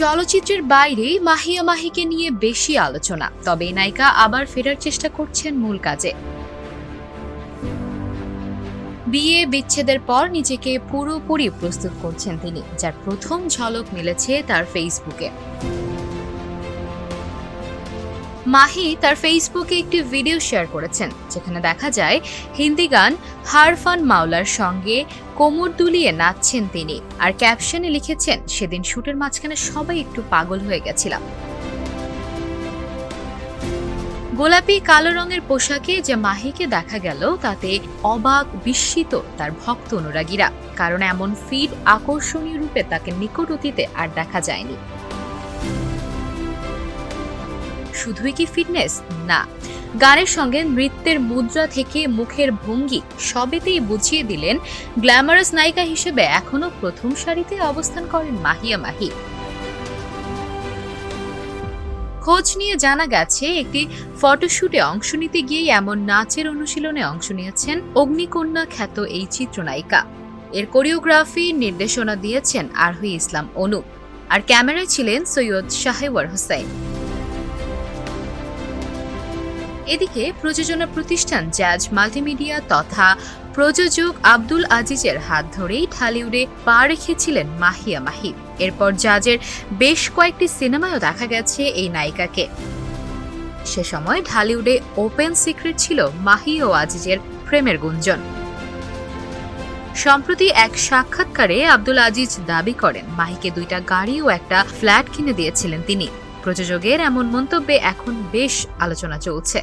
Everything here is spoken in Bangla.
চলচ্চিত্রের বাইরে মাহিয়া মাহিকে নিয়ে বেশি আলোচনা, তবে নায়িকা আবার ফেরার চেষ্টা করছেন মূল কাজে। বিয়ে বিচ্ছেদের পর নিজেকে পুরোপুরি প্রস্তুত করছেন তিনি, যার প্রথম ঝলক মিলেছে তার ফেসবুকে মাহি তার ফেসবুকে একটি ভিডিও শেয়ার করেছেন, যেখানে দেখা যায় হিন্দি গান হারফান মাওলার সঙ্গে কোমর দুলিয়ে নাচছেন তিনি। আর ক্যাপশনে লিখেছেন, সেদিন শুটের মাঝখানে সবাই একটু পাগল হয়ে গেছিলাম। গোলাপি কালো রঙের পোশাকে যে মাহিকে দেখা গেল, তাতে অবাক, বিস্মিত তার ভক্ত অনুরাগীরা। কারণ এমন ফিড আকর্ষণীয় রূপে তাকে নিকট অতীতে আর দেখা যায়নি। শুধুই কি ফিটনেস না। গানের সঙ্গে নৃত্যের মুদ্রা থেকে মুখের ভঙ্গি সবেতেই বুঝিয়ে দিলেন গ্ল্যামারাস নায়িকা হিসেবে এখনও প্রথম সারিতে অবস্থান করেন মাহিয়া মাহি। খোঁজ নিয়ে জানা গেছে, একটি ফটোশুটে অংশ নিতে গিয়ে এমন নাচের অনুশীলনে অংশ নিয়েছেন অগ্নিকন্যা খ্যাত এই চিত্রনায়িকা। এর কোরিওগ্রাফি, নির্দেশনা দিয়েছেন আরহি ইসলাম অনু। আর ক্যামেরায় ছিলেন সৈয়দ শাহেওয়ার হোসেন। এদিকে প্রযোজনা প্রতিষ্ঠান জ্যাজ মাল্টিমিডিয়া তথা প্রযোজক আব্দুল আজিজের হাত ধরেই ঢালিউডে পা রেখেছিলেন মাহিয়া মাহি। এরপর জাজের বেশ কয়েকটি সিনেমায়ও দেখা গেছে এই নায়িকাকে। সে সময় ঢালিউডে ওপেন সিক্রেট ছিল মাহি ও আজিজের প্রেমের গুঞ্জন। সম্প্রতি এক সাক্ষাৎকারে আব্দুল আজিজ দাবি করেন, মাহিকে দুইটা গাড়ি ও একটা ফ্ল্যাট কিনে দিয়েছিলেন তিনি। প্রযোজকের এমন মন্তব্যে এখন বেশ আলোচনা চলছে।